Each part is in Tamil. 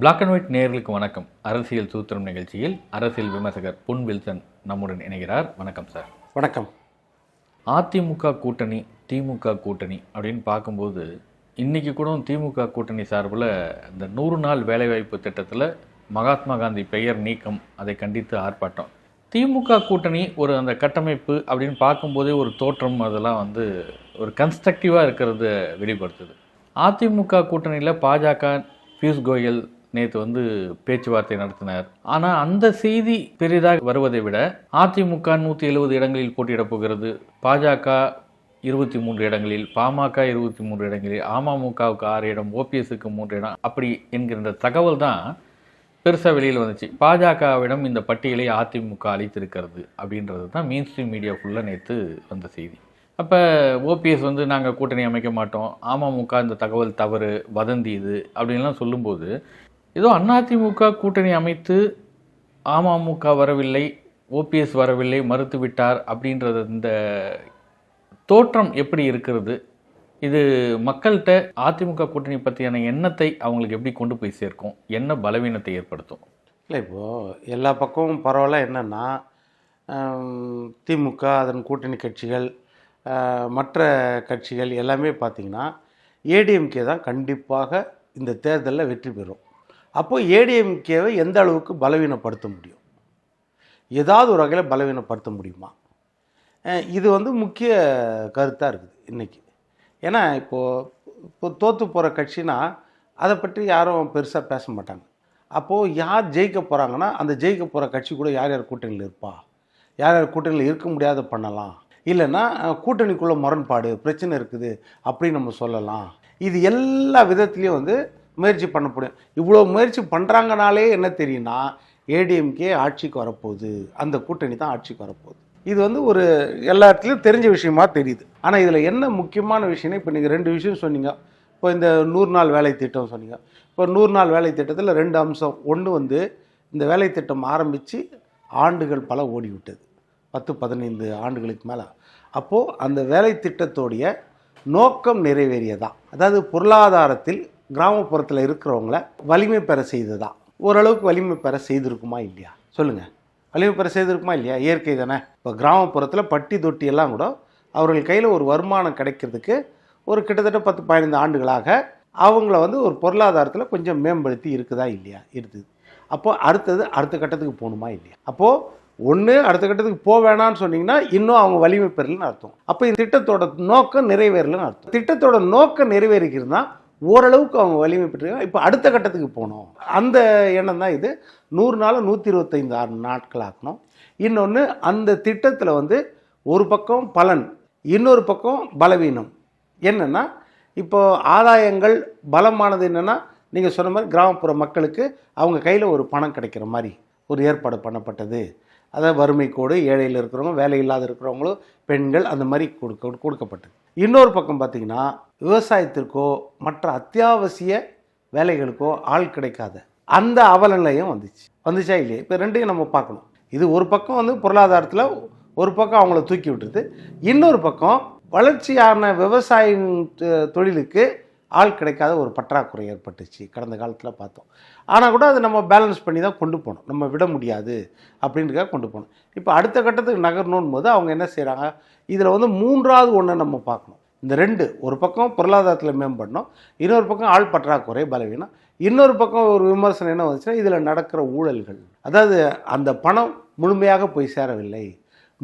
பிளாக் அண்ட் ஒயிட் நேயர்களுக்கு வணக்கம். அரசியல் சூத்திரம் நிகழ்ச்சியில் அரசியல் விமர்சகர் பொன் வில்சன் நம்முடன் இணைகிறார். வணக்கம் சார் வணக்கம். அதிமுக கூட்டணி திமுக கூட்டணி அப்படின்னு பார்க்கும்போது இன்னைக்கு கூட திமுக கூட்டணி சார்பில் இந்த நூறு நாள் வேலைவாய்ப்பு திட்டத்தில் மகாத்மா காந்தி பெயர் நீக்கம் அதை கண்டித்து ஆர்ப்பாட்டம். திமுக கூட்டணி ஒரு அந்த கட்டமைப்பு அப்படின்னு பார்க்கும்போதே ஒரு தோற்றம் அதெல்லாம் வந்து ஒரு கன்ஸ்ட்ரக்டிவாக இருக்கிறத வெளிப்படுத்துது. அதிமுக கூட்டணியில் பாஜக பியூஷ் கோயல் நேற்று வந்து பேச்சுவார்த்தை நடத்தினார். ஆனால் அந்த செய்தி பெரிதாக வருவதை விட அதிமுக நூற்றி எழுபது இடங்களில் போட்டியிடப் போகிறது. பாஜக இருபத்தி மூன்று இடங்களில் பாமக இருபத்தி மூன்று இடங்களில் அமமுகவுக்கு ஆறு இடம் ஓபிஎஸ்க்கு மூன்று இடம் அப்படி என்கின்ற தகவல் தான் பெருசாக வெளியில் வந்துச்சு. பாஜகவிடம் இந்த பட்டியலை அதிமுக அளித்திருக்கிறது அப்படின்றது தான் மெயின் ஸ்ட்ரீம் மீடியா ஃபுல்லாக நேற்று வந்த செய்தி. அப்போ ஓபிஎஸ் வந்து நாங்கள் கூட்டணி அமைக்க மாட்டோம். அமமுக இந்த தகவல் தவறு வதந்தி இது அப்படின்லாம் சொல்லும்போது ஏதோ அதிமுக கூட்டணி அமைத்து அமமுக வரவில்லை ஓபிஎஸ் வரவில்லை மறுத்துவிட்டார் அப்படின்றது இந்த தோற்றம் எப்படி இருக்கிறது? இது மக்கள்கிட்ட அதிமுக கூட்டணி பற்றியான எண்ணத்தை அவங்களுக்கு எப்படி கொண்டு போய் சேர்க்கும்? என்ன பலவீனத்தை ஏற்படுத்தும்? இல்லை இப்போது எல்லா பக்கமும் பரவாயில்ல என்னென்னா திமுக அதன் கூட்டணி கட்சிகள் மற்ற கட்சிகள் எல்லாமே பார்த்திங்கன்னா ஏடிஎம்கே தான் கண்டிப்பாக இந்த தேர்தலில் வெற்றி பெறும். அப்போது ஏடிஎம்கேவை எந்த அளவுக்கு பலவீனப்படுத்த முடியும்? ஏதாவது ஒரு வகையில் பலவீனப்படுத்த முடியுமா? இது வந்து முக்கிய கருத்தாக இருக்குது இன்றைக்கி ஏன்னா இப்போது இப்போ தோற்று போகிற கட்சினா அதை பற்றி யாரும் பெருசாக பேச மாட்டாங்க. அப்போது யார் ஜெயிக்க போகிறாங்கன்னா அந்த ஜெயிக்க போகிற கட்சி கூட யார் யார் கூட்டணியில் இருப்பா? யார் யார் கூட்டணியில் இருக்க முடியாத பண்ணலாம். இல்லைன்னா கூட்டணிக்குள்ளே முரண்பாடு பிரச்சனை இருக்குது அப்படின்னு நம்ம சொல்லலாம். இது எல்லா விதத்துலேயும் வந்து முயற்சி பண்ண முடியும். இவ்வளோ முயற்சி பண்ணுறாங்கனாலே என்ன தெரியும்னா ஏடிஎம்கே ஆட்சிக்கு வரப்போகுது. அந்த கூட்டணி தான் ஆட்சிக்கு வரப்போகுது. இது வந்து ஒரு எல்லா இடத்துலையும் தெரிஞ்ச விஷயமா தெரியுது. ஆனால் இதில் என்ன முக்கியமான விஷயம்னா இப்போ நீங்கள் ரெண்டு விஷயம் சொன்னீங்க. இப்போ இந்த நூறு நாள் வேலை திட்டம் சொன்னீங்க. இப்போ நூறு நாள் வேலை திட்டத்தில் ரெண்டு அம்சம். ஒன்று வந்து இந்த வேலை திட்டம் ஆரம்பித்து ஆண்டுகள் பல ஓடிவிட்டது. பத்து பதினைந்து ஆண்டுகளுக்கு மேலே. அப்போது அந்த வேலை திட்டத்தோடைய நோக்கம் நிறைவேறியதான் அதாவது பொருளாதாரத்தில் கிராமப்புறத்தில் இருக்கிறவங்கள வலிமை பெற செய்ததா? ஓரளவுக்கு வலிமை பெற செய்திருக்குமா இல்லையா? சொல்லுங்கள் வலிமை பெற செய்திருக்குமா இல்லையா? இயற்கை தானே. இப்போ கிராமப்புறத்தில் பட்டி தொட்டி எல்லாம் கூட அவர்கள் கையில் ஒரு வருமானம் கிடைக்கிறதுக்கு ஒரு கிட்டத்தட்ட பத்து பதினைந்து ஆண்டுகளாக அவங்கள வந்து ஒரு பொருளாதாரத்தில் கொஞ்சம் மேம்படுத்தி இருக்குதா இல்லையா? இருக்குது. அப்போது அடுத்தது அடுத்த கட்டத்துக்கு போகணுமா இல்லையா? அப்போது ஒன்று அடுத்த கட்டத்துக்கு போக வேணாம்னு சொன்னீங்கன்னா இன்னும் அவங்க வலிமை பெறலன்னு அர்த்தம். அப்போ இந்த திட்டத்தோட நோக்கம் நிறைவேறலன்னு அர்த்தம். திட்டத்தோட நோக்கம் நிறைவேறிக்கிறதுனா ஓரளவுக்கு அவங்க வலிமை பெற்றிருக்காங்க. இப்போ அடுத்த கட்டத்துக்கு போகணும் அந்த எண்ணம் தான் இது. நூறு நாள் நூற்றி இருபத்தைந்து ஆறு நாட்கள் ஆக்கணும். இன்னொன்று அந்த திட்டத்தில் வந்து ஒரு பக்கம் பலன் இன்னொரு பக்கம் பலவீனம். என்னென்னா இப்போ ஆதாயங்கள் பலமானது என்னென்னா நீங்கள் சொன்ன மாதிரி கிராமப்புற மக்களுக்கு அவங்க கையில் ஒரு பணம் கிடைக்கிற மாதிரி ஒரு ஏற்பாடு பண்ணப்பட்டது. அதாவது வறுமை கோடு ஏழையில் இருக்கிறவங்க வேலை இல்லாத இருக்கிறவங்களும் பெண்கள் அந்த மாதிரி கொடுக்க கொடுக்கப்பட்டது. இன்னொரு பக்கம் பார்த்தீங்கன்னா விவசாயத்திற்கோ மற்ற அத்தியாவசிய வேலைகளுக்கோ ஆள் கிடைக்காத அந்த அவலநிலையும் வந்துச்சு. வந்துச்சா இல்லையா? இப்போ ரெண்டையும் நம்ம பார்க்கணும். இது ஒரு பக்கம் வந்து பொருளாதாரத்தில் ஒரு பக்கம் அவங்கள தூக்கி விட்டுருது. இன்னொரு பக்கம் வளர்ச்சியான விவசாயம் தொழிலுக்கு ஆள் கிடைக்காத ஒரு பற்றாக்குறை ஏற்பட்டுச்சு. கடந்த காலத்தில் பார்த்தோம். ஆனால் கூட அதை நம்ம பேலன்ஸ் பண்ணி தான் கொண்டு போனோம். நம்ம விட முடியாது அப்படின்றக்காக கொண்டு போனோம். இப்போ அடுத்த கட்டத்துக்கு நகரணும் போது அவங்க என்ன செய்கிறாங்க இதில் வந்து மூன்றாவது ஒன்று நம்ம பார்க்கணும். இந்த ரெண்டு ஒரு பக்கம் பொருளாதாரத்தில் மேம்படணும் இன்னொரு பக்கம் ஆள் பற்றாக்குறை பலவீனம் இன்னொரு பக்கம் ஒரு விமர்சனம் என்ன வந்துச்சுன்னா இதில் நடக்கிற ஊழல்கள். அதாவது அந்த பணம் முழுமையாக போய் சேரவில்லை.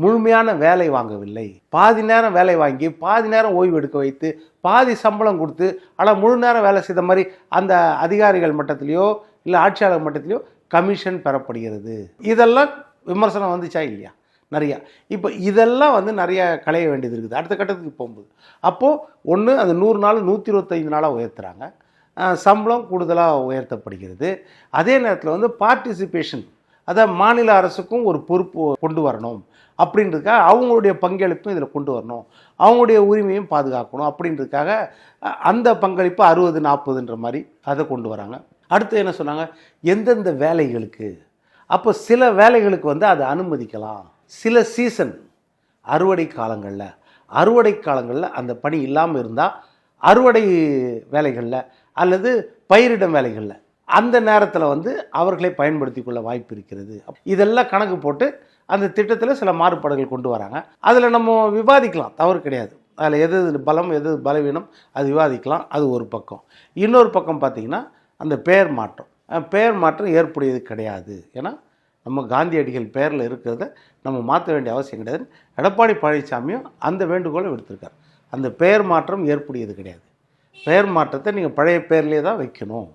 முழுமையான வேலை வாங்கவில்லை. பாதி நேரம் வேலை வாங்கி பாதி நேரம் ஓய்வு எடுக்க வைத்து பாதி சம்பளம் கொடுத்து ஆனால் முழு நேரம் வேலை செய்த மாதிரி அந்த அதிகாரிகள் மட்டத்திலேயோ இல்லை ஆட்சியாளர் மட்டத்திலேயோ கமிஷன் பெறப்படுகிறது. இதெல்லாம் விமர்சனம் வந்துச்சா இல்லையா? நிறையா. இப்போ இதெல்லாம் வந்து நிறையா களைய வேண்டியது இருக்குது. அடுத்த கட்டத்துக்கு போகும்போது. அப்போது ஒன்று அந்த நூறு நாள் நூற்றி இருபத்தைந்து நாளாக உயர்த்துறாங்க சம்பளம் கூடுதலாக உயர்த்தப்படுகிறது. அதே நேரத்தில் வந்து பார்ட்டிசிபேஷன் அதாவது மாநில அரசுக்கும் ஒரு பொறுப்பு கொண்டு வரணும். அப்படின்றதுக்காக அவங்களுடைய பங்களிப்பும் இதில் கொண்டு வரணும். அவங்களுடைய உரிமையும் பாதுகாக்கணும் அப்படின்றதுக்காக அந்த பங்களிப்பு அறுபது நாற்பதுன்ற மாதிரி அதை கொண்டு வராங்க. அடுத்து என்ன சொன்னாங்க? எந்தெந்த வேலைகளுக்கு? அப்போ சில வேலைகளுக்கு வந்து அதை அனுமதிக்கலாம். சில சீசன் அறுவடை காலங்களில் அறுவடை காலங்களில் அந்த பணி இல்லாமல் இருந்தால் அறுவடை வேலைகளில் அல்லது பயிரிடும் வேலைகளில் அந்த நேரத்தில் வந்து அவர்களை பயன்படுத்தி கொள்ள வாய்ப்பு இருக்கிறது. இதெல்லாம் கணக்கு போட்டு அந்த திட்டத்தில் சில மாறுபாடுகள் கொண்டு வராங்க. அதில் நம்ம விவாதிக்கலாம். தவறு கிடையாது. அதில் எது பலம் எது பலவீனம் அது விவாதிக்கலாம். அது ஒரு பக்கம். இன்னொரு பக்கம் பார்த்தீங்கன்னா அந்த பெயர் மாற்றம். பெயர் மாற்றம் ஏற்புடையது கிடையாது. ஏன்னா நம்ம காந்தியடிகள் பெயரில் இருக்கிறத நம்ம மாற்ற வேண்டிய அவசியம் கிடையாது. எடப்பாடி பழனிசாமியும் அந்த வேண்டுகோளை விடுத்திருக்கார். அந்த பெயர் மாற்றம் ஏற்புடையது கிடையாது. பெயர் மாற்றத்தை நீங்கள் பழைய பெயர்லேயே தான் வைக்கணும்.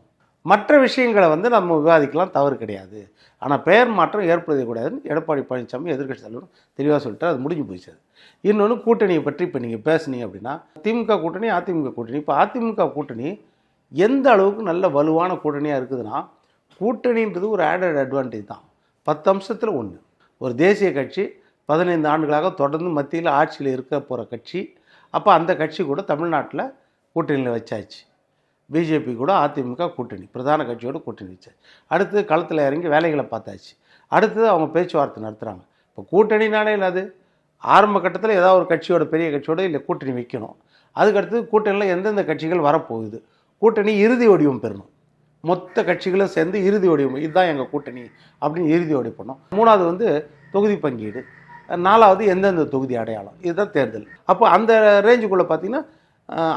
மற்ற விஷயங்களை வந்து நம்ம விவாதிக்கலாம் தவறு கிடையாது. ஆனால் பெயர் மாற்றம் ஏற்படுத்தக்கூடாதுன்னு எடப்பாடி பழனிசாமி எதிர்கட்சி தலைவரும் தெளிவாக சொல்லிட்டு அது முடிஞ்சு போயிடுச்சு அது. இன்னொன்று கூட்டணியை பற்றி இப்போ நீங்கள் பேசுனீங்க அப்படின்னா திமுக கூட்டணி அதிமுக கூட்டணி. இப்போ அதிமுக கூட்டணி எந்த அளவுக்கு நல்ல வலுவான கூட்டணியாக இருக்குதுன்னா கூட்டணின்றது ஒரு ஆடட் அட்வான்டேஜ் தான். பத்து அம்சத்தில் ஒன்று ஒரு தேசிய கட்சி பதினைந்து ஆண்டுகளாக தொடர்ந்து மத்தியில் ஆட்சியில் இருக்க போகிற கட்சி. அப்போ அந்த கட்சி கூட தமிழ்நாட்டில் கூட்டணியில் வச்சாச்சு. பிஜேபி கூட அதிமுக கூட்டணி பிரதான கட்சியோடு கூட்டணி வச்சாச்சு அடுத்து களத்தில் இறங்கி வேலைகளை பார்த்தாச்சு. அடுத்தது அவங்க பேச்சுவார்த்தை நடத்துகிறாங்க இப்போ கூட்டணினாலே அது? ஆரம்ப கட்டத்தில் ஏதாவது ஒரு கட்சியோட பெரிய கட்சியோட இல்லை கூட்டணி வைக்கணும். அதுக்கடுத்து கூட்டணியில் எந்தெந்த கட்சிகள் வரப்போகுது? கூட்டணி இறுதி வடிவம் பெறணும். மொத்த கட்சிகளும் சேர்ந்து இறுதி வடிவம் இதுதான் எங்கள் கூட்டணி அப்படின்னு இறுதி வடி பண்ணோம் மூணாவது வந்து தொகுதி பங்கீடு. நாலாவது எந்தெந்த தொகுதி அடையாளம்? இதுதான் தேர்தல். அப்போ அந்த ரேஞ்சுக்குள்ளே பார்த்தீங்கன்னா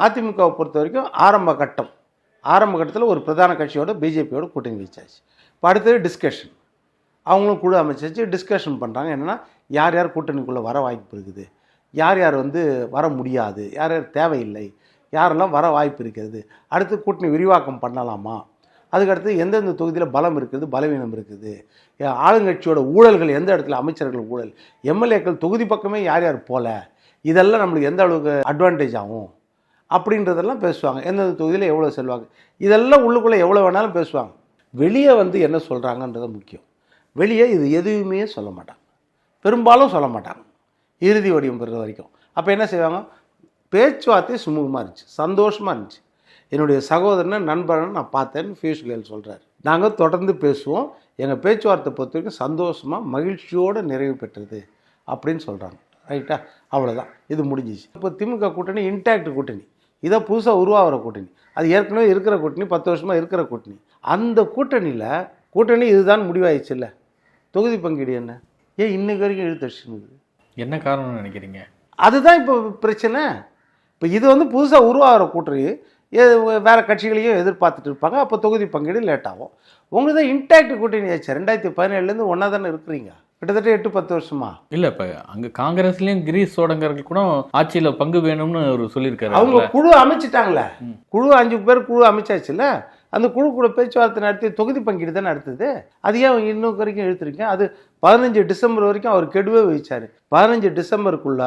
அதிமுகவை பொறுத்த வரைக்கும் ஆரம்ப கட்டம். ஆரம்ப கட்டத்தில் ஒரு பிரதான கட்சியோட பிஜேபியோட கூட்டணி வச்சாச்சு. இப்போ அடுத்தது டிஸ்கஷன் அவங்களும் குழு அமைச்சாச்சு. டிஸ்கஷன் பண்ணுறாங்க என்னென்னா யார் யார் கூட்டணிக்குள்ளே வர வாய்ப்பு இருக்குது? யார் யார் வந்து வர முடியாது? யார் யார் தேவையில்லை? யாரெல்லாம் வர வாய்ப்பு இருக்கிறது? அடுத்து கூட்டணி விரிவாக்கம் பண்ணலாமா? அதுக்கடுத்து எந்தெந்த தொகுதியில் பலம் இருக்குது? பலவீனம் இருக்குது. ஆளுங்கட்சியோட ஊழல்கள் எந்த இடத்துல? அமைச்சர்கள் ஊழல். எம்எல்ஏக்கள் தொகுதி பக்கமே யார் யார் போல? இதெல்லாம் நம்மளுக்கு எந்த அளவுக்கு அட்வான்டேஜ் ஆகும்? அப்படின்றதெல்லாம் பேசுவாங்க. எந்தெந்த தொகுதியில் எவ்வளோ செல்வாங்க இதெல்லாம் உள்ளுக்குள்ளே எவ்வளோ வேணாலும் பேசுவாங்க. வெளியே வந்து என்ன சொல்கிறாங்கன்றது முக்கியம். வெளியே இது எதுவுமே சொல்ல மாட்டாங்க. பெரும்பாலும் சொல்ல மாட்டாங்க. இறுதி வடிவம் பெறுற வரைக்கும். அப்போ என்ன செய்வாங்க? பேச்சுவார்த்தை சுமூகமாக இருந்துச்சு. சந்தோஷமாக இருந்துச்சு. என்னுடைய சகோதரனை நண்பனை நான் பார்த்தேன்னு பியூஷ் கோயல் சொல்கிறார் நாங்கள் தொடர்ந்து பேசுவோம். எங்கள் பேச்சுவார்த்தை பொறுத்த வரைக்கும் சந்தோஷமாக மகிழ்ச்சியோடு நிறைவு பெற்றது அப்படின்னு சொல்கிறாங்க ரைட்டா? அவ்வளோதான் இது முடிஞ்சிச்சு. இப்போ திமுக கூட்டணி இன்டாக்ட் கூட்டணி. இதை புதுசாக உருவாகிற கூட்டணி. அது ஏற்கனவே இருக்கிற கூட்டணி பத்து வருஷமாக இருக்கிற கூட்டணி. அந்த கூட்டணியில் கூட்டணி இதுதான் முடிவாயிடுச்சு இல்லை தொகுதி பங்கீடு என்ன? ஏன் இன்னைக்கு வரைக்கும் இழுத்தடிச்சுன்னு என்ன காரணம்னு நினைக்கிறீங்க? அதுதான் இப்போ பிரச்சனை. இப்போ இது வந்து புதுசாக உருவாகிற கூட்டணி வேற கட்சிகளையும் எதிர்பார்த்துட்டு இருப்பாங்க. அப்போ தொகுதி பங்கீடு லேட் ஆகும். உங்களுக்கு தான் இன்டாக்ட் கூட்டணி ஆச்சு. ரெண்டாயிரத்தி பதினேழுலேருந்து ஒன்றா தானே இருக்கிறீங்க? கிட்டத்தட்ட எட்டு பத்து வருஷமா? இல்ல இப்ப அங்க காங்கிரஸ்லயும் கிரீஸ் சோடங்கர்கள் கூட ஆட்சியில பங்கு வேணும்னு அவர் சொல்லியிருக்காரு. அவங்க. குழு அமைச்சிட்டாங்களே குழு அஞ்சு பேர் குழு அமைச்சாச்சுல்ல? அந்த குழு கூட பேச்சுவார்த்தை நடத்தி தொகுதி பங்கீடு தானே நடத்துது? அது ஏன் இன்னும் வரைக்கும் இழுத்துருக்கீங்க அது பதினஞ்சு டிசம்பர் வரைக்கும் அவர் கெடுவே வச்சாரு. பதினஞ்சு டிசம்பருக்குள்ள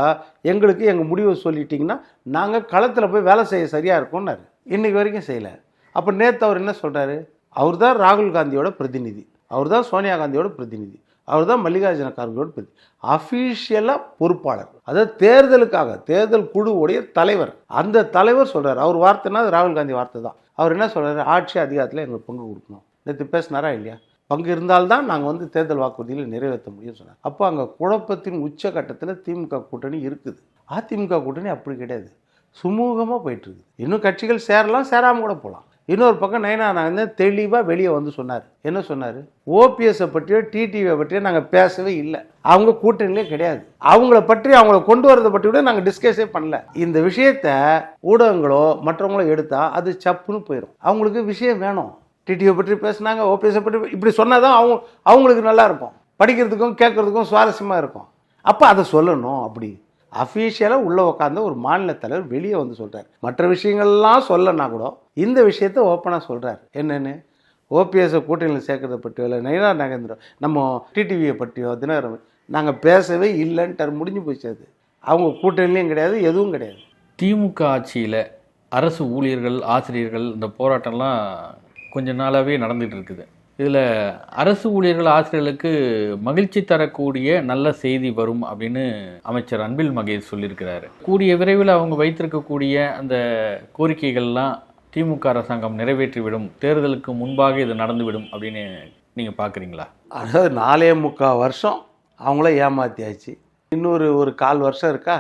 எங்களுக்கு எங்கள் முடிவை சொல்லிட்டீங்கன்னா நாங்கள் களத்தில் போய் வேலை செய்ய சரியாக இருக்கும்னாரு. இன்னைக்கு வரைக்கும் செய்யலை. அப்போ நேற்று அவர் என்ன சொல்கிறாரு அவர் தான் ராகுல் காந்தியோட பிரதிநிதி. அவர் தான் சோனியா காந்தியோட பிரதிநிதி. அவர் தான் மல்லிகார்ஜுன கார்கோட பிரதி அஃபீஷியலாக பொறுப்பாளர். அதாவது தேர்தலுக்காக தேர்தல் குழுவுடைய தலைவர். அந்த தலைவர் சொல்கிறார் அவர் வார்த்தைன்னா ராகுல் காந்தி வார்த்தை தான். அவர் என்ன சொல்கிறார் ஆட்சி அதிகாரத்தில் எங்களுக்கு பங்கு கொடுக்கணும். நேற்று பேசினாரா இல்லையா? பங்கு இருந்தால்தான் நாங்கள் வந்து தேர்தல் வாக்குறுதிகளை நிறைவேற்ற முடியும்னு சொன்னார். அப்போ அங்கே குழப்பத்தின் உச்சகட்டத்தில் திமுக கூட்டணி இருக்குது. அதிமுக கூட்டணி அப்படி கிடையாது. சுமூகமாக போயிட்டுருக்குது இன்னும் கட்சிகள் சேரலாம் சேராமல் கூட போகலாம். இன்னொரு பக்கம் நயனா நான் தெளிவாக வெளியே வந்து சொன்னார். என்ன சொன்னார்? ஓபிஎஸ்ஸை பற்றியோ டிடிவியை பற்றியோ நாங்கள் பேசவே இல்லை. அவங்க கூட்டணிலே கிடையாது. அவங்கள பற்றி அவங்கள கொண்டு வரதை பற்றி கூட நாங்கள் டிஸ்கஸே பண்ணல. இந்த விஷயத்த ஊடகங்களோ மற்றவங்களோ எடுத்தால் அது சப்புன்னு போயிடும் அவங்களுக்கு விஷயம் வேணும். டிடிவியை பற்றி பேசுனாங்க ஓபிஎஸ்ஸை பற்றி இப்படி சொன்னால் தான் அவங்க அவங்களுக்கு நல்லா இருக்கும். படிக்கிறதுக்கும் கேட்குறதுக்கும் சுவாரஸ்யமாக இருக்கும். அப்போ அதை சொல்லணும் அப்படி. அஃபீஷியலாக உள்ளே உட்காந்து ஒரு மாநில தலைவர் வெளியே வந்து சொல்கிறார் மற்ற விஷயங்கள்லாம் சொல்லனா கூட இந்த விஷயத்த ஓப்பனாக சொல்கிறார் என்னென்னு? ஓபிஎஸ்ஸை கூட்டணியில் சேர்க்கறதை பற்றியோ இல்லை நயினா நாகேந்திரன் நம்ம டிடிவியை பற்றியோ தினகரன் நாங்கள் பேசவே இல்லைன்ட்டு முடிஞ்சு போச்சு அது. அவங்க கூட்டணிலையும் கிடையாது எதுவும் கிடையாது. திமுக ஆட்சியில் அரசு ஊழியர்கள் ஆசிரியர்கள் இந்த போராட்டம்லாம் கொஞ்ச நாளாகவே நடந்துகிட்டு இருக்குது. இதில் அரசு ஊழியர்கள் ஆசிரியர்களுக்கு மகிழ்ச்சி தரக்கூடிய நல்ல செய்தி வரும் அப்படின்னு அமைச்சர் அன்பில் மகேஷ் சொல்லியிருக்கிறாரு. கூடிய விரைவில் அவங்க வைத்திருக்கக்கூடிய அந்த கோரிக்கைகள்லாம் திமுக அரசாங்கம் நிறைவேற்றிவிடும் தேர்தலுக்கு முன்பாக இது நடந்துவிடும் அப்படின்னு நீங்கள் பார்க்குறீங்களா அதாவது நாலே முக்கால் வருஷம் அவங்கள ஏமாத்தியாச்சு. இன்னொரு ஒரு கால் வருஷம் இருக்கா?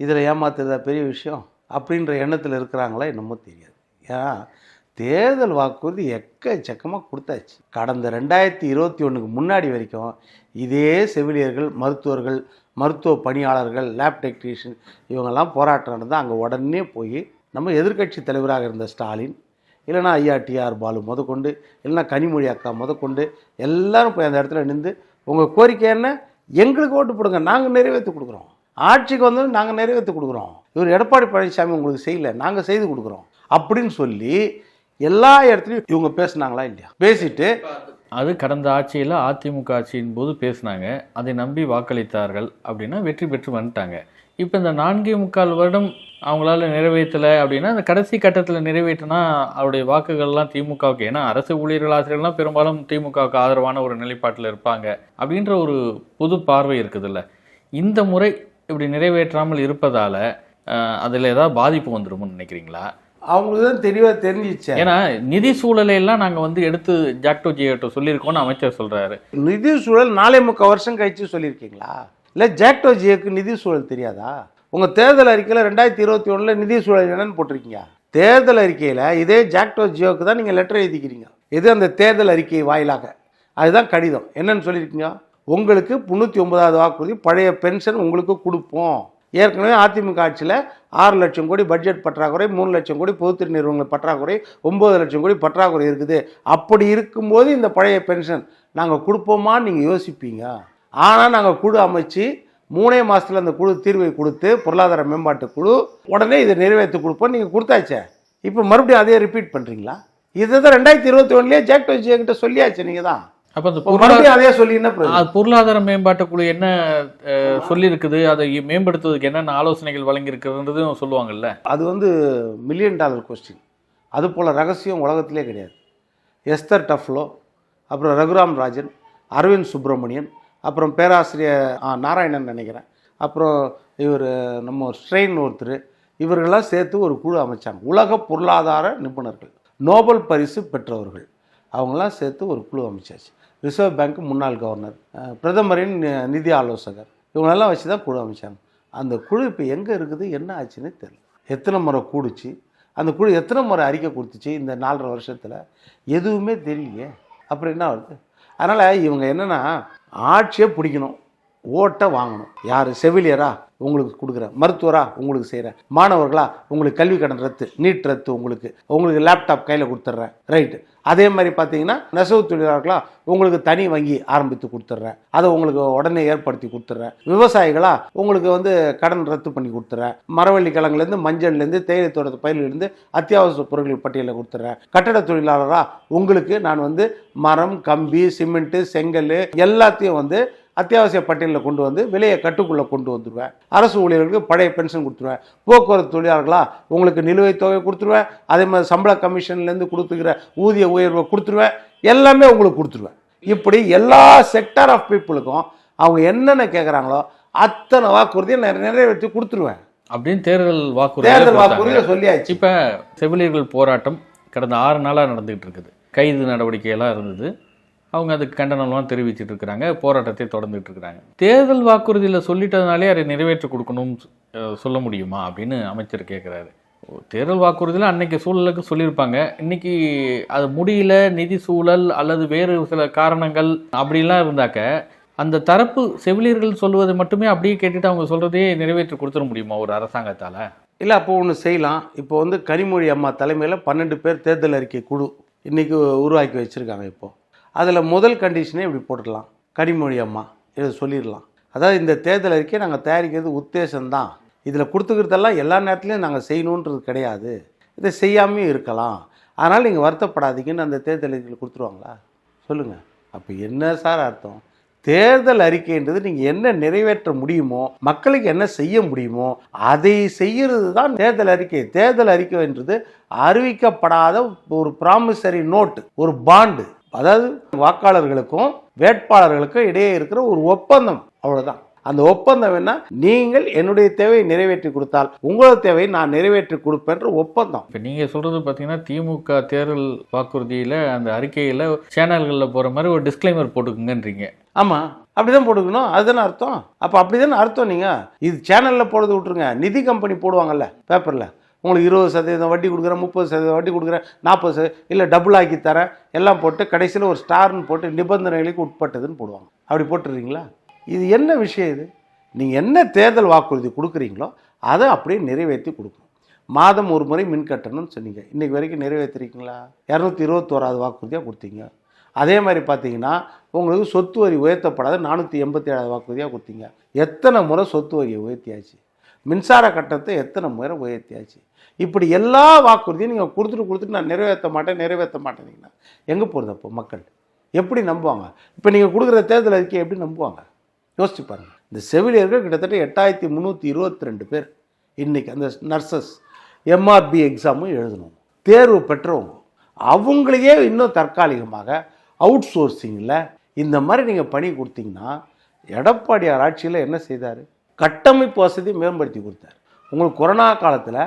இதில் ஏமாத்துறதா பெரிய விஷயம் அப்படின்ற எண்ணத்தில் இருக்கிறாங்களா என்னமோ தெரியாது. ஏன்னா தேர்தல் வாக்குறுதி எக்கச்சக்கமாக கொடுத்தாச்சு. கடந்த ரெண்டாயிரத்தி இருபத்தி ஒன்றுக்கு முன்னாடி வரைக்கும் இதே செவிலியர்கள் மருத்துவர்கள் மருத்துவ பணியாளர்கள் லேப் டெக்னீஷியன் இவங்கெல்லாம் போராட்டம் நடந்தால் அங்கே உடனே போய் நம்ம எதிர்க்கட்சி தலைவராக இருந்த ஸ்டாலின் இல்லைனா ஐயா டிஆர் பாலு முதற்கொண்டு இல்லைனா கனிமொழி அக்கா முதற்கொண்டு எல்லாரும் போய் அந்த இடத்துல நின்று உங்கள் கோரிக்கை என்ன? எங்களுக்கு ஓட்டு போடுங்க நாங்கள் நிறைவேற்றி கொடுக்குறோம். ஆட்சிக்கு வந்தோம் நாங்கள் நிறைவேற்றி கொடுக்குறோம். இவர் எடப்பாடி பழனிசாமி உங்களுக்கு செய்யலை நாங்கள் செய்து கொடுக்குறோம். அப்படின்னு சொல்லி எல்லா இடத்துலையும் இவங்க பேசுனாங்களா இல்லையா? பேசிட்டு அது கடந்த ஆட்சியில் அதிமுக ஆட்சியின் போது பேசினாங்க. அதை நம்பி வாக்களித்தார்கள் அப்படின்னா வெற்றி பெற்று வந்துட்டாங்க. இப்போ இந்த நான்கே முக்கால் வருடம் அவங்களால நிறைவேற்றலை அப்படின்னா அந்த கடைசி கட்டத்தில் நிறைவேற்றினா அவருடைய வாக்குகள்லாம் திமுகவுக்கு ஏன்னா அரசு ஊழியர்கள் ஆசிரியர்கள்லாம் பெரும்பாலும் திமுகவுக்கு ஆதரவான ஒரு நிலைப்பாட்டில் இருப்பாங்க. அப்படின்ற ஒரு புது பார்வை இருக்குதுல்ல. இந்த முறை இப்படி நிறைவேற்றாமல் இருப்பதால அதுல ஏதாவது பாதிப்பு வந்துரும்னு நினைக்கிறீங்களா? அவங்களுக்கு தான் தெளிவாக தெரிஞ்சிச்சு. ஏன்னா நிதி சூழலை எல்லாம் நாங்க வந்து எடுத்து ஜாக்டோ ஜியோட்டோ சொல்லியிருக்கோம்னு அமைச்சர் சொல்றாரு. நிதி சூழல் நாலே முக்கால் வருஷம் கழிச்சு சொல்லியிருக்கீங்களா? இல்லை ஜாக்டோ ஜியோக்கு நிதி சூழல் தெரியாதா? உங்கள் தேர்தல் அறிக்கையில் ரெண்டாயிரத்தி இருபத்தி ஒன்றில் நிதி சூழல் என்னன்னு போட்டிருக்கீங்க. தேர்தல் அறிக்கையில் இதே ஜாக்டோ ஜியோக்கு தான் நீங்கள் லெட்டர் எழுதிக்கிறீங்க. இது அந்த தேர்தல் அறிக்கை வாயிலாக. அதுதான் கடிதம். என்னன்னு சொல்லியிருக்கீங்க? உங்களுக்கு முந்நூற்றி ஒன்பதாவது வாக்குறுதி பழைய பென்ஷன் உங்களுக்கு கொடுப்போம். ஏற்கனவே அதிமுக ஆட்சியில் ஆறு லட்சம் கோடி பட்ஜெட் பற்றாக்குறை மூணு லட்சம் கோடி பொதுத்துறை நிறுவனங்கள் பற்றாக்குறை ஒம்பது லட்சம் கோடி பற்றாக்குறை இருக்குது. அப்படி இருக்கும்போது இந்த பழைய பென்ஷன் நாங்கள் கொடுப்போமான்னு நீங்கள் யோசிப்பீங்க? ஆனால் நாங்கள் குழு அமைச்சு மூணே மாதத்தில் அந்த குழு தீர்வை கொடுத்து பொருளாதார மேம்பாட்டு குழு உடனே இதை நிறைவேற்றி கொடுப்போம் நீங்கள் கொடுத்தாச்சே. இப்போ மறுபடியும் அதே ரிப்பீட் பண்ணுறீங்களா இதை தான் ரெண்டாயிரத்தி இருபத்தி ஒன்றுலேயே ஜாக்டோ ஜியோ கிட்ட சொல்லியாச்சு நீங்கள் தான் அப்ப அந்த மறுபடியும் அதே சொல்லி என்ன பொருளாதார மேம்பாட்டு குழு என்ன சொல்லியிருக்குது? அதை மேம்படுத்துவதற்கு என்னென்ன ஆலோசனைகள் வழங்கியிருக்குதுன்றதும் சொல்லுவாங்கல்ல. அது வந்து மில்லியன் டாலர் கொஸ்டின் அது போல் ரகசியம் உலகத்திலே கிடையாது. எஸ்தர் டஃப்லோ அப்புறம் ரகுராம் ராஜன் அரவிந்த் சுப்பிரமணியன் அப்புறம் பேராசிரியர் நாராயணன் நினைக்கிறேன். அப்புறம் இவர் நம்ம ஸ்ட்ரெயின் ஒருத்தர் இவர்களெல்லாம் சேர்த்து ஒரு குழு அமைச்சாங்க. உலக பொருளாதார நிபுணர்கள் நோபல் பரிசு பெற்றவர்கள் அவங்களாம் சேர்த்து ஒரு குழு அமைச்சாச்சு. ரிசர்வ் பேங்க் முன்னாள் கவர்னர் பிரதமரின் நிதி ஆலோசகர் இவங்களெல்லாம் வச்சு தான் குழு அமைச்சாங்க. அந்த குழு இப்போ எங்கே இருக்குது என்ன ஆச்சுன்னு தெரியல. எத்தனை முறை கூடுச்சு அந்த குழு எத்தனை முறை அறிக்கை கொடுத்துச்சு இந்த நாலரை வருஷத்தில் எதுவுமே தெரியலையே. அப்புறம் என்ன வருது அதனால் இவங்க என்னென்னா ஆட்சியை பிடிக்கணும் ஓட்டை வாங்கணும். யார்? செவிலியரா? உங்களுக்கு கொடுக்குறேன். மருத்துவரா உங்களுக்கு செய்கிறேன் மாணவர்களா உங்களுக்கு கல்வி கடன் ரத்து நீட் ரத்து உங்களுக்கு. உங்களுக்கு லேப்டாப் கையில் கொடுத்துட்றேன். ரைட்டு அதே மாதிரி பார்த்தீங்கன்னா நெசவு தொழிலாளர்களா உங்களுக்கு தனி வங்கி ஆரம்பித்து கொடுத்துட்றேன். அதை உங்களுக்கு உடனே ஏற்படுத்தி கொடுத்துட்றேன். விவசாயிகளா உங்களுக்கு வந்து கடன் ரத்து பண்ணி கொடுத்துட்றேன். மரவள்ளி கிழங்குலேருந்து மஞ்சள்லேருந்து தேயிலை தோட்ட பயிர்லேருந்து அத்தியாவசிய பொருட்கள் பட்டியலில் கொடுத்துட்றேன். கட்டட தொழிலாளராக உங்களுக்கு நான் வந்து மரம் கம்பி சிமெண்ட்டு செங்கல் எல்லாத்தையும் வந்து அத்தியாவசிய பட்டியலில் கொண்டு வந்து விலையை கட்டுக்குள்ளே கொண்டு வந்துடுவேன் அரசு ஊழியர்களுக்கு பழைய பென்ஷன் கொடுத்துருவேன். போக்குவரத்து தொழிலாளர்களா உங்களுக்கு நிலுவைத் தொகை கொடுத்துருவேன். அதே மாதிரி சம்பள கமிஷன்லேருந்து கொடுத்துக்கிற ஊதிய உயர்வை கொடுத்துருவேன். எல்லாமே உங்களுக்கு கொடுத்துருவேன். இப்படி எல்லா செக்டார் ஆஃப் பீப்புளுக்கும் அவங்க என்னென்ன கேட்குறாங்களோ அத்தனை வாக்குறுதியை நிறைவேற்றி கொடுத்துருவேன். அப்படின்னு தேர்தல் வாக்குறுதி தேர்தல் வாக்குறுதியில் சொல்லியாச்சு. இப்ப செவிலியர்கள் போராட்டம் கடந்த ஆறு நாளா நடந்துகிட்டு இருக்குது. கைது நடவடிக்கையெல்லாம் இருந்தது. அவங்க அதுக்கு கண்டனம்லாம் தெரிவிச்சிட்டு இருக்கிறாங்க போராட்டத்தை தொடர்ந்துட்டு இருக்கிறாங்க தேர்தல் வாக்குறுதியில் சொல்லிட்டதுனாலே அதை நிறைவேற்றி கொடுக்கணும் சொல்ல முடியுமா அப்படின்னு அமைச்சர் கேட்குறாரு தேர்தல் வாக்குறுதியில் அன்னைக்கு சூழலுக்கு சொல்லியிருப்பாங்க. இன்னைக்கு அது முடியல நிதி சூழல் அல்லது வேறு சில காரணங்கள் அப்படிலாம் இருந்தாக்க அந்த தரப்பு செவிலியர்கள் சொல்வதை மட்டுமே அப்படியே கேட்டுட்டு அவங்க சொல்றதையே நிறைவேற்றி கொடுத்துட முடியுமா ஒரு அரசாங்கத்தால்? இல்லை அப்போ ஒன்று செய்யலாம். இப்போ வந்து கனிமொழி அம்மா தலைமையில் பன்னெண்டு பேர் தேர்தல் அறிக்கை குழு இன்றைக்கி உருவாக்கி வச்சுருக்காங்க இப்போது அதில் முதல் கண்டிஷனே இப்படி போட்டுடலாம் கனிமொழி அம்மா இதை சொல்லிடலாம். அதாவது இந்த தேர்தல் அறிக்கையை நாங்கள் தயாரிக்கிறது உத்தேசம்தான். இதில் கொடுத்துக்கிறதெல்லாம் எல்லா நேரத்துலையும் நாங்கள் செய்யணுன்றது கிடையாது. இதை செய்யாமையும் இருக்கலாம். அதனால் நீங்கள் வருத்தப்படாதீங்கன்னு அந்த தேர்தல் அறிக்கையில் கொடுத்துருவாங்களா? சொல்லுங்கள் அப்போ என்ன சார் அர்த்தம்? தேர்தல் அறிக்கைன்றது நீங்கள் என்ன நிறைவேற்ற முடியுமோ மக்களுக்கு என்ன செய்ய முடியுமோ அதை செய்கிறது தான் தேர்தல் அறிக்கை. தேர்தல் அறிக்கைன்றது அறிவிக்கப்படாத ஒரு ப்ராமிசரி நோட்டு ஒரு பாண்டு அதாவது வாக்காளர்களுக்கும் வேட்பாளர்களுக்கும் இடையே இருக்கிற ஒரு ஒப்பந்தம். அவ்வளவுதான். அந்த ஒப்பந்தம் என்ன? நீங்கள் என்னுடைய தேவையை நிறைவேற்றி கொடுத்தால் உங்களோட தேவையை நான் நிறைவேற்றி கொடுப்பேன்ற ஒப்பந்தம். இப்போ நீங்கள் சொல்கிறது பார்த்தீங்கன்னா திமுக தேர்தல் வாக்குறுதியில் அந்த அறிக்கையில் சேனல்களில் போகிற மாதிரி ஒரு டிஸ்க்ளைமர் போட்டுக்குங்கன்றீங்க. ஆமாம் அப்படிதான் போட்டுக்கணும். அதுதானே அர்த்தம்? அப்போ அப்படிதானே அர்த்தம் நீங்கள் இது சேனலில் போடுறது விட்ருங்க நிதி கம்பெனி போடுவாங்கல்ல பேப்பரில் உங்களுக்கு இருபது சதவீதம் வட்டி கொடுக்குறேன் முப்பது சதவீதம் வட்டி கொடுக்குறேன் நாற்பது சதவீதம் இல்லை டபுள் ஆக்கி தரேன் எல்லாம் போட்டு கடைசியில் ஒரு ஸ்டார்னு போட்டு நிபந்தனைகளுக்கு உட்பட்டதுன்னு போடுவாங்க. அப்படி போட்டுறீங்களா இது என்ன விஷயம் இது? நீங்கள் என்ன தேர்தல் வாக்குறுதி கொடுக்குறீங்களோ அதை அப்படியே நிறைவேற்றி கொடுக்கணும். மாதம் ஒரு முறை மின் கட்டணம்னு சொன்னீங்க. இன்றைக்கி வரைக்கும் நிறைவேற்றிருக்கீங்களா? இரநூத்தி இருபத்தோராது வாக்குறுதியாக கொடுத்தீங்க. அதே மாதிரி பார்த்தீங்கன்னா உங்களுக்கு சொத்து வரி உயர்த்தப்படாத நானூற்றி எண்பத்தி ஏழாவது வாக்குறுதியாக கொடுத்தீங்க. எத்தனை முறை சொத்து வரியை உயர்த்தியாச்சு? மின்சார கட்டணத்தை எத்தனை முறை உயர்த்தியாச்சு? இப்படி எல்லா வாக்குறுதியும் நீங்கள் கொடுத்துட்டு கொடுத்துட்டு நான் நிறைவேற்ற மாட்டேன் நிறைவேற்ற மாட்டேனீங்கன்னா எங்கே போகிறது அப்போ மக்கள்? எப்படி நம்புவாங்க? இப்போ நீங்கள் கொடுக்குற தேர்தல் அறிக்கை எப்படி நம்புவாங்க? யோசிச்சு பாருங்கள் இந்த செவிலியர்கள் கிட்டத்தட்ட எட்டாயிரத்தி முந்நூற்றி இருபத்தி ரெண்டு பேர் இன்றைக்கி அந்த நர்சஸ் எம்ஆர்பி எக்ஸாமும் எழுதணும். தேர்வு பெற்றவங்க. அவங்களையே இன்னும் தற்காலிகமாக அவுட் சோர்சிங்கில் இந்த மாதிரி நீங்கள் பணி கொடுத்தீங்கன்னா எடப்பாடியார் ஆட்சியில் என்ன செய்தார்? கட்டமைப்பு வசதி மேம்படுத்தி கொடுத்தார். உங்களுக்கு கொரோனா காலத்தில்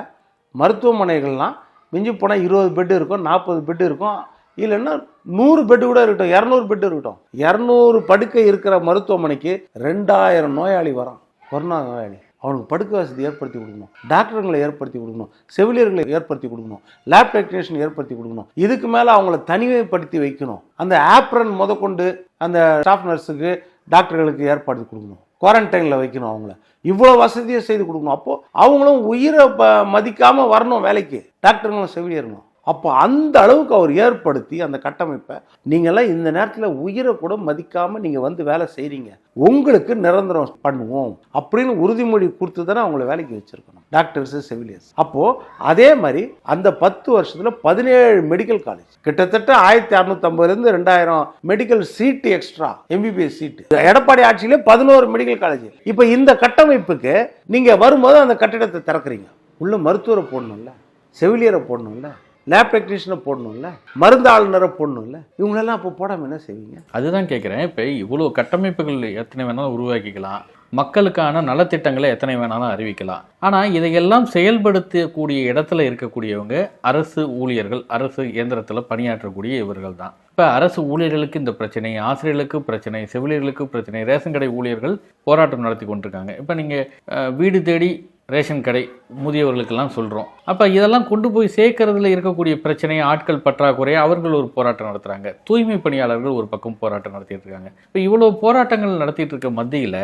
மருத்துவமனைகள்லாம் மிஞ்சி போனால் இருபது பெட்டு இருக்கும் நாற்பது பெட்டு இருக்கும். இல்லைன்னா நூறு பெட்டு கூட இருக்கட்டும் இரநூறு பெட்டு இருக்கட்டும். இரநூறு படுக்கை இருக்கிற மருத்துவமனைக்கு ரெண்டாயிரம் நோயாளி வரான். கொரோனா நோயாளி. அவனுக்கு படுக்கை வசதி ஏற்படுத்தி கொடுக்கணும். டாக்டருங்களை ஏற்படுத்தி கொடுக்கணும். செவிலியர்களை ஏற்படுத்தி கொடுக்கணும். லேப் டெக்னீஷியன் ஏற்படுத்தி கொடுக்கணும். இதுக்கு மேலே அவங்கள தனிமைப்படுத்தி வைக்கணும். அந்த ஆப்ரன் முதற்கொண்டு அந்த ஸ்டாஃப் நர்ஸுக்கு டாக்டர்களுக்கு ஏற்படுத்தி கொடுக்கணும். குவாரண்டைனில் வைக்கணும் அவங்கள. இவ்வளோ வசதியை செய்து கொடுக்கணும். அப்போது அவங்களும் உயிரை ப மதிக்காமல் வரணும் வேலைக்கு. டாக்டருங்களும் செவிலியர்களும் அப்போ அந்த அளவுக்கு அவர் ஏற்படுத்தி அந்த கட்டமைப்பை நீங்கள்லாம் இந்த நேரத்தில் உயிரை கூட மதிக்காமல் நீங்கள் வந்து வேலை செய்கிறீங்க உங்களுக்கு நிரந்தரம் பண்ணுவோம் அப்படின்னு உறுதிமொழி கொடுத்து தானே அவங்கள வேலைக்கு வச்சுருக்கணும். டாக்டர்ஸு செவிலியர்ஸ். அப்போது அதே மாதிரி அந்த பத்து வருஷத்தில் பதினேழு மெடிக்கல் காலேஜ் கிட்டத்தட்ட ஆயிரத்தி அறுநூத்தம்பதுலேருந்து ரெண்டாயிரம் medical seat extra MBBS seat Edappadi ஆட்சியிலே பதினோரு மெடிக்கல் காலேஜ் இப்போ இந்த கட்டமைப்புக்கு நீங்கள் வரும்போது அந்த கட்டிடத்தை திறக்கிறீங்க. உள்ள மருத்துவரை போடணும்ல செவிலியரை போடணும்ல லேப் டெக்னீஷியனை போடணும்ல மருந்து ஆளுநரை போடணும்ல இவங்களெல்லாம் அப்போ போடாமல் என்ன செய்வீங்க? அதுதான் கேட்குறேன் இப்போ இவ்வளோ கட்டமைப்புகள் எத்தனை வேணாலும் உருவாக்கிக்கலாம். மக்களுக்கான நலத்திட்டங்களை எத்தனை வேணாலும் அறிவிக்கலாம். ஆனால் இதையெல்லாம் செயல்படுத்தக்கூடிய இடத்துல இருக்கக்கூடியவங்க அரசு ஊழியர்கள் அரசு இயந்திரத்தில் பணியாற்றக்கூடிய இவர்கள் தான் இப்போ அரசு ஊழியர்களுக்கு இந்த பிரச்சனை ஆசிரியர்களுக்கு பிரச்சனை செவிலியர்களுக்கு பிரச்சனை ரேஷன் கடை ஊழியர்கள் போராட்டம் நடத்தி கொண்டிருக்காங்க. இப்போ நீங்கள் வீடு தேடி ரேஷன் கடை முதியவர்களுக்கெல்லாம் சொல்கிறோம் அப்போ இதெல்லாம் கொண்டு போய் சேர்க்கறதுல இருக்கக்கூடிய பிரச்சனை ஆட்கள் பற்றாக்குறை அவர்கள் ஒரு போராட்டம் நடத்துகிறாங்க தூய்மை பணியாளர்கள் ஒரு பக்கம் போராட்டம் நடத்திட்டு இருக்காங்க. இப்போ இவ்வளோ போராட்டங்கள் நடத்திட்டு இருக்க மத்தியில்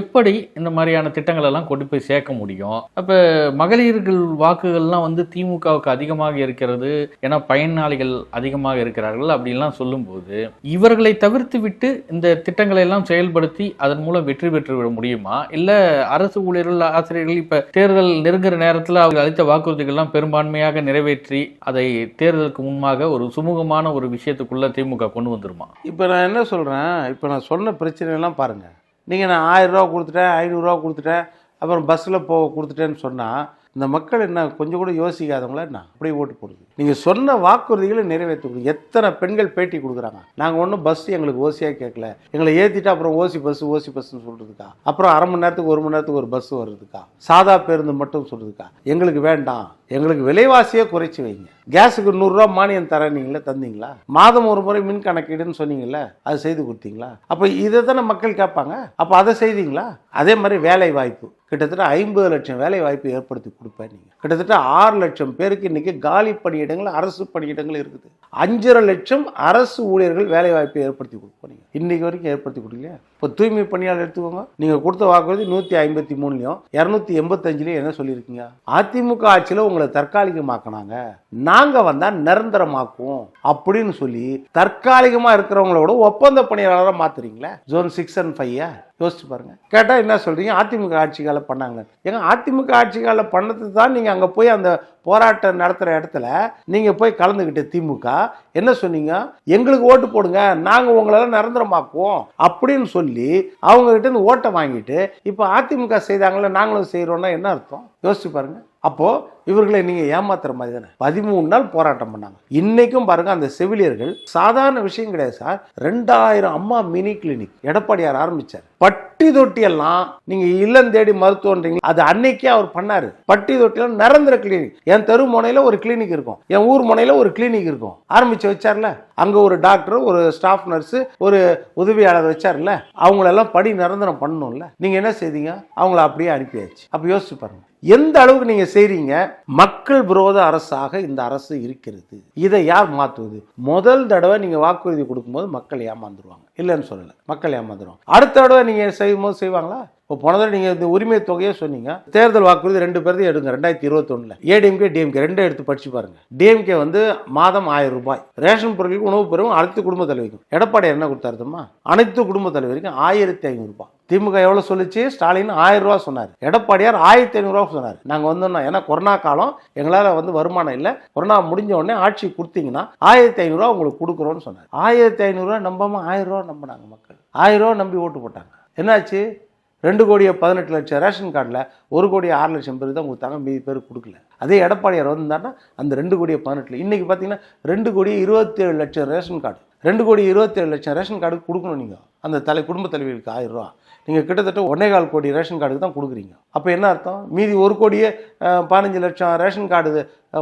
எப்படி இந்த மாதிரியான திட்டங்கள் எல்லாம் கொண்டு போய் சேர்க்க முடியும்? அப்போ மகளிர்கள் வாக்குகள்லாம் வந்து திமுகவுக்கு அதிகமாக இருக்கிறது ஏன்னா பயனாளிகள் அதிகமாக இருக்கிறார்கள் அப்படின்லாம் சொல்லும்போது இவர்களை தவிர்த்து விட்டு இந்த திட்டங்களை எல்லாம் செயல்படுத்தி அதன் மூலம் வெற்றி பெற்று விட முடியுமா? இல்லை அரசு ஊழியர்கள் ஆசிரியர்கள் இப்போ தேர்தல் நெருங்குற நேரத்தில் அவங்க அளித்த வாக்குறுதிகள்லாம் பெரும்பான்மையாக நிறைவேற்றி அதை தேர்தலுக்கு முன்பாக ஒரு சுமூகமான ஒரு விஷயத்துக்குள்ள திமுக கொண்டு வந்துருமா? இப்போ நான் என்ன சொல்கிறேன் இப்போ நான் சொன்ன பிரச்சனையெல்லாம் பாருங்கள் நீங்கள் நான் ஆயிரரூவா கொடுத்துட்டேன் ஐநூறுரூவா கொடுத்துட்டேன் அப்புறம் பஸ்ஸில் போக கொடுத்துட்டேன்னு சொன்னால் இந்த மக்கள் என்ன கொஞ்சம் கூட யோசிக்காதவங்களா என்ன? அப்படியே ஓட்டு போடுது. நீங்கள் சொன்ன வாக்குறுதிகளை நிறைவேற்ற எத்தனை பெண்கள் பேட்டி கொடுக்குறாங்க? நாங்கள் ஒன்றும் பஸ் எங்களுக்கு ஓசியாக கேட்கல. எங்களை ஏற்றிட்டு அப்புறம் ஓசி பஸ் ஓசி பஸ்ன்னு சொல்கிறதுக்கா அப்புறம் அரை மணி நேரத்துக்கு ஒரு மணி நேரத்துக்கு ஒரு பஸ் வருதுக்கா சாதா பேருந்து மட்டும் சொல்கிறதுக்கா எங்களுக்கு வேண்டாம். எங்களுக்கு விலைவாசியே குறைச்சி வைங்க. கேஸுக்கு நூறுரூவா மானியம் தரேனீங்களே தந்தீங்களா? மாதம் ஒரு முறை மின் கணக்கீடுன்னு சொன்னீங்கல்ல அது செய்து கொடுத்தீங்களா? அப்போ இதை தானே மக்கள் கேட்பாங்க. அப்போ அதை செய்தீங்களா? அதே மாதிரி வேலை வாய்ப்பு கிட்டத்தட்ட ஐம்பது லட்சம் வேலை வாய்ப்பு ஏற்படுத்தி கொடுப்பேன் நீங்கள் கிட்டத்தட்ட ஆறு லட்சம் பேருக்கு இன்றைக்கி காலி பணியிடங்கள் அரசு பணியிடங்கள் இருக்குது. அஞ்சரை லட்சம் அரசு ஊழியர்கள் வேலை வாய்ப்பை ஏற்படுத்தி கொடுப்போம் இன்னைக்கு வரைக்கும் ஏற்படுத்தி கொடுக்கலையா? இப்போ தூய்மை பணியாளர் எடுத்துக்கோங்க. நீங்கள் கொடுத்த வாக்குறுதி நூற்றி ஐம்பத்தி மூணுலையும் இரநூத்தி எண்பத்தஞ்சுலையும் என்ன சொல்லியிருக்கீங்க? அதிமுக ஆட்சியில் உங்களை தற்காலிகமாக்கினாங்க. நாங்கள் வந்தால் நிரந்தரமாக்குவோம் அப்படின்னு சொல்லி தற்காலிகமாக இருக்கிறவங்களோட ஒப்பந்த பணியாளராக மாத்துறீங்களே? ஜோன் சிக்ஸ் அண்ட் ஃபைவ் யோசிச்சு பாருங்க. கேட்டால் என்ன சொல்றீங்க? அதிமுக ஆட்சி காலம் பண்ணாங்க. ஏங்க அதிமுக ஆட்சி காலம் பண்ணது தான் நீங்கள் அங்கே போய் அந்த போராட்டம் நடத்துகிற இடத்துல நீங்கள் போய் கலந்துக்கிட்ட திமுக என்ன சொன்னீங்க? எங்களுக்கு ஓட்டு போடுங்க நாங்கள் உங்களெல்லாம் நிரந்தரமாக்குவோம் அப்படின்னு சொல்லி அவங்க கிட்ட இருந்து ஓட்டை வாங்கிட்டு இப்போ அதிமுக செய்தாங்களே நாங்களும் செய்கிறோன்னா என்ன அர்த்தம்? யோசிச்சு பாருங்க. அப்போது இவர்களை நீங்கள் ஏமாத்துற மாதிரி தானே? பதிமூணு நாள் போராட்டம் பண்ணாங்க. இன்னைக்கும் பாருங்கள் அந்த செவிலியர்கள் சாதாரண விஷயம் கிடையாது சார். ரெண்டாயிரம் அம்மா மினி கிளினிக் எடப்பாடியார் ஆரம்பிச்சார். பட்டி தொட்டியெல்லாம் நீங்கள் இல்லம் தேடி மருத்துவன்றீங்க அது அன்னைக்கே அவர் பண்ணார். பட்டி தொட்டியெல்லாம் நிரந்தர கிளினிக். என் தெரு முனையில் ஒரு கிளினிக் இருக்கும். என் ஊர் முனையில் ஒரு கிளினிக் இருக்கும். ஆரம்பித்து வச்சார்ல? அங்கே ஒரு டாக்டர் ஒரு ஸ்டாஃப் நர்ஸு ஒரு உதவியாளர் வச்சார்ல? அவங்களெல்லாம் படி நிரந்தரம் பண்ணணும்ல? நீங்கள் என்ன செய்தீங்க? அவங்கள அப்படியே அனுப்பியாச்சு. அப்போ யோசிச்சு பாருங்கள் எந்த அளவுக்கு நீங்க செய்றீங்க? மக்கள் விரோத அரசாக இந்த அரசு இருக்கிறது. இதை யார் மாற்றுவது முதல் தடவை நீங்க வாக்குறுதி கொடுக்கும்போது மக்கள் ஏமாந்துருவாங்க. இல்லைன்னு சொல்லலை. மக்கள் ஏமாந்துருவாங்க. அடுத்த தடவை நீங்க செய்யும்போது செய்வாங்களா? இப்போ போனதை நீங்கள் இந்த உரிமை தொகையை சொன்னீங்க. தேர்தல் வாக்குறுதி ரெண்டு பேர்த்தையும் எடுங்க. ரெண்டாயிரத்தி இருபத்தொன்னில். ஏடிஎம்கே டிஎம்கே ரெண்டும் எடுத்து படிச்சு பாருங்க. டிஎம்கே வந்து மாதம் ஆயிரம் ரூபாய். ரேஷன் பொருட்களுக்கு உணவு பெறும் அனைத்து குடும்ப தலைவருக்கும். எடப்பாடி என்ன கொடுத்தாரு அனைத்து குடும்ப தலைவருக்கும் ஆயிரத்தி ஐநூறுரூபா திமுக எவ்வளோ சொல்லிச்சு? ஸ்டாலின் ஆயிரம் ரூபா சொன்னார். எடப்பாடியார் ஆயிரத்தி ஐநூறுரூவா சொன்னார். நாங்கள் வந்தோம்னா ஏன்னா கொரோனா காலம் எங்களால் வந்து வருமானம் இல்லை. கொரோனா முடிஞ்ச உடனே ஆட்சி கொடுத்தீங்கன்னா ஆயிரத்தி ஐநூறுரூவா உங்களுக்கு கொடுக்குறோன்னு சொன்னார். ஆயிரத்தி ஐநூறுரூவா நம்பாமல் ஆயிரம் ரூபா நம்பினாங்க மக்கள். ஆயிரம் ரூபா நம்பி ஓட்டு போட்டாங்க. என்னாச்சு? ரெண்டு கோடியே பதினெட்டு லட்சம் ரேஷன் கார்டில் ஒரு கோடி ஆறு லட்சம் பேர் தான் கொடுத்தாங்க. மீதி பேர் கொடுக்கல. அதே எடப்பாடியார் வந்தாருன்னா அந்த ரெண்டு கோடியே பதினெட்டில். இன்றைக்கி பார்த்தீங்கன்னா ரெண்டு கோடியே இருபத்தேழு லட்சம் ரேஷன் கார்டு. ரெண்டு கோடி இருபத்தேழு லட்சம் ரேஷன் கார்டு கொடுக்கணும் நீங்கள் அந்த தலை குடும்ப தலைவிகளுக்கு ஆயிரம் ரூபா. நீங்கள் கிட்டத்தட்ட ஒன்னே கால் கோடி ரேஷன் கார்டுக்கு தான் கொடுக்குறீங்க. அப்போ என்ன அர்த்தம்? மீதி ஒரு கோடியே பதினஞ்சு லட்சம் ரேஷன் கார்டு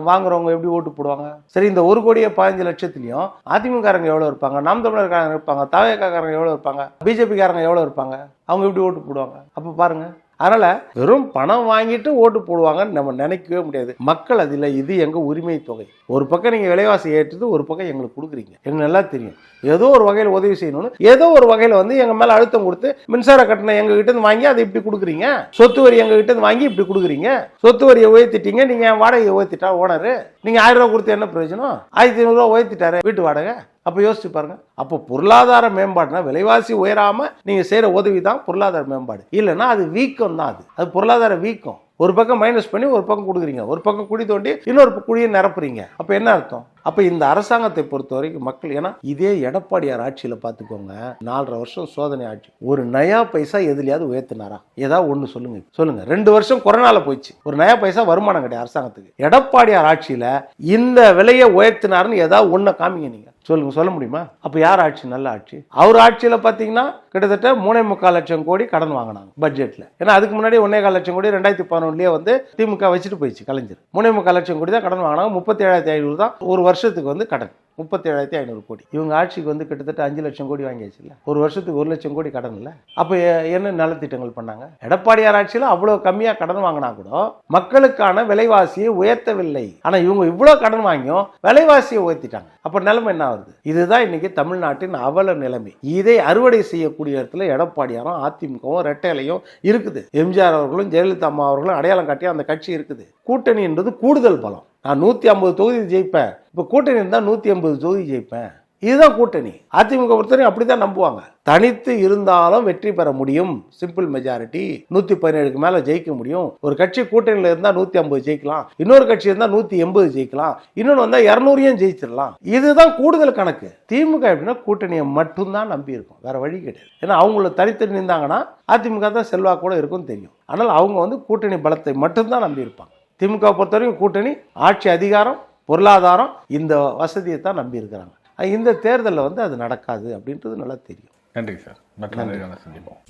வாங்குறவங்க எப்படி ஓட்டு போடுவாங்க? சரி இந்த ஒரு கோடியே பதினஞ்சு லட்சத்துலையும் அதிமுககாரங்க எவ்வளோ இருப்பாங்க? நாம் தமிழர்காரங்க இருப்பாங்க தவகாரங்க எவ்வளோ இருப்பாங்க? பிஜேபிக்காரங்க எவ்வளோ இருப்பாங்க? அவங்க எப்படி ஓட்டு போடுவாங்க? அப்போ பாருங்கள் அதனால வெறும் பணம் வாங்கிட்டு ஓட்டு போடுவாங்கன்னு நம்ம நினைக்கவே முடியாது. மக்கள் அதில் இது எங்கள் உரிமை தொகை. ஒரு பக்கம் நீங்கள் விலைவாசி ஏற்றுது ஒரு பக்கம் எங்களுக்கு கொடுக்குறீங்க. எனக்கு நல்லா தெரியும். ஏதோ ஒரு வகையில் உதவி செய்யணும்னு ஏதோ ஒரு வகையில் வந்து எங்கள் மேலே அழுத்தம் கொடுத்து மின்சார கட்டணம் எங்க இருந்து வாங்கி அதை இப்படி கொடுக்குறீங்க? சொத்து வரி எங்க இருந்து வாங்கி இப்படி கொடுக்குறீங்க? சொத்து வரியை உயர்த்திட்டீங்க நீங்க வாடகையை உயர்த்திட்டா ஓனரு? நீங்கள் ஆயிரம் ரூபா கொடுத்து என்ன பிரயோஜனம்? ஆயிரத்தி ஐநூறுரூவா உயர்த்திட்டாரு வீட்டு வாடகை? அப்போ யோசிச்சு பாருங்க. அப்போ பொருளாதார மேம்பாடுனா விலைவாசி உயராம நீங்க செய்யற உதவி தான் பொருளாதார மேம்பாடு. இல்லைன்னா அது வீக்கம் தான் அது. அது பொருளாதார வீக்கம். ஒரு பக்கம் மைனஸ் பண்ணி ஒரு பக்கம் கொடுக்குறீங்க. ஒரு பக்கம் குடி தோண்டி இன்னொரு பக்கம் குழியை நிரப்புறீங்க. அப்போ என்ன அர்த்தம்? அப்போ இந்த அரசாங்கத்தை பொறுத்த வரைக்கும் மக்கள் ஏன்னா இதே எடப்பாடியார் ஆட்சியில் பார்த்துக்கோங்க நாலரை வருஷம் சோதனை ஆட்சி ஒரு நயா பைசா எதுலையாவது உயர்த்தினாரா? ஏதாவது ஒன்று சொல்லுங்க சொல்லுங்க. ரெண்டு வருஷம் கொரோனாவில் போயிடுச்சு. ஒரு நயா பைசா வருமானம் கிடையாது அரசாங்கத்துக்கு. எடப்பாடியார் ஆட்சியில் இந்த விலையை உயர்த்தினாருன்னு ஏதாவது ஒன்றை காமிங்க நீங்கள் சொல்லுங்க சொல்ல முடியுமா? அப்போ யார் ஆட்சி? நல்ல ஆட்சி. அவர் ஆட்சியில் பார்த்தீங்கன்னா கிட்டத்தட்ட மூணே முக்கால் லட்சம் கோடி கடன் வாங்கினாங்க பட்ஜெட்டில் ஏன்னா அதுக்கு முன்னாடி ஒன்னே கால் லட்சம் கோடி ரெண்டாயிரத்தி பதினொன்னுலயே வந்து திமுக வச்சுட்டு போயிடுச்சு கலைஞர். மூணே முக்கால் லட்சம் கோடி தான் கடன் வாங்கினாங்க. முப்பத்தி ஏழாயிரத்தி ஐநூறு தான் ஒரு வருஷம் வருஷத்துக்கு வந்து கடன். முப்பத்தி ஏழாயிரத்தி ஐநூறு கோடி. இவங்க ஆட்சிக்கு வந்து கிட்டத்தட்ட அஞ்சு லட்சம் கோடி வாங்கியாச்சு இல்லை ஒரு வருஷத்துக்கு ஒரு லட்சம் கோடி கடன் இல்லை. அப்போ என்ன நலத்திட்டங்கள் பண்ணாங்க? எடப்பாடியார் ஆட்சியில் அவ்வளோ கம்மியாக கடன் வாங்கினா கூட மக்களுக்கான விலைவாசியை உயர்த்தவில்லை. ஆனால் இவங்க இவ்வளோ கடன் வாங்கியும் விலைவாசியை உயர்த்திட்டாங்க. அப்போ நிலைமை என்ன வருது இதுதான் இன்னைக்கு தமிழ்நாட்டின் அவல நிலைமை. இதை அறுவடை செய்யக்கூடிய இடத்துல எடப்பாடியாரும் அதிமுகவும் ரெட்டையிலையும் இருக்குது. எம்ஜிஆர் அவர்களும் ஜெயலலிதா அம்மா அவர்களும் அடையாளம் காட்டி அந்த கட்சி இருக்குது. கூட்டணி என்பது கூடுதல் பலம். நான் நூத்தி ஐம்பது தொகுதி ஜெயிப்பேன். இப்ப கூட்டணி இருந்தா நூத்தி ஐம்பது தொகுதி ஜெயிப்பேன். இதுதான் கூட்டணி. அதிமுக பொறுத்தவரைக்கும் அப்படிதான் நம்புவாங்க. தனித்து இருந்தாலும் வெற்றி பெற முடியும். சிம்பிள் மெஜாரிட்டி நூத்தி பதினேழுக்கு மேல ஜெயிக்க முடியும். ஒரு கட்சி கூட்டணியில இருந்தா நூத்தி ஐம்பது ஜெயிக்கலாம். இன்னொரு கட்சி இருந்தா நூத்தி எண்பது ஜெயிக்கலாம். இன்னொன்னு வந்தா இருநூறையும் ஜெயிச்சிடலாம். இதுதான் கூடுதல் கணக்கு. திமுக எப்படின்னா கூட்டணியை மட்டும்தான் நம்பி இருக்கும் வேற வழி கிடையாது. ஏன்னா அவங்கள தனித்து நின்றாங்கன்னா அதிமுக தான் செல்வாக்கூட கூட இருக்கும் தெரியும். ஆனால் அவங்க வந்து கூட்டணி பலத்தை மட்டும்தான் நம்பி திமுக பொறுத்தவரைக்கும் கூட்டணி ஆட்சி அதிகாரம் பொருளாதாரம் இந்த வசதியை தான் நம்பி இருக்கிறாங்க இந்த தேர்தலில் வந்து அது நடக்காது அப்படின்றது நல்லா தெரியும். நன்றி சார். சந்திப்போம்.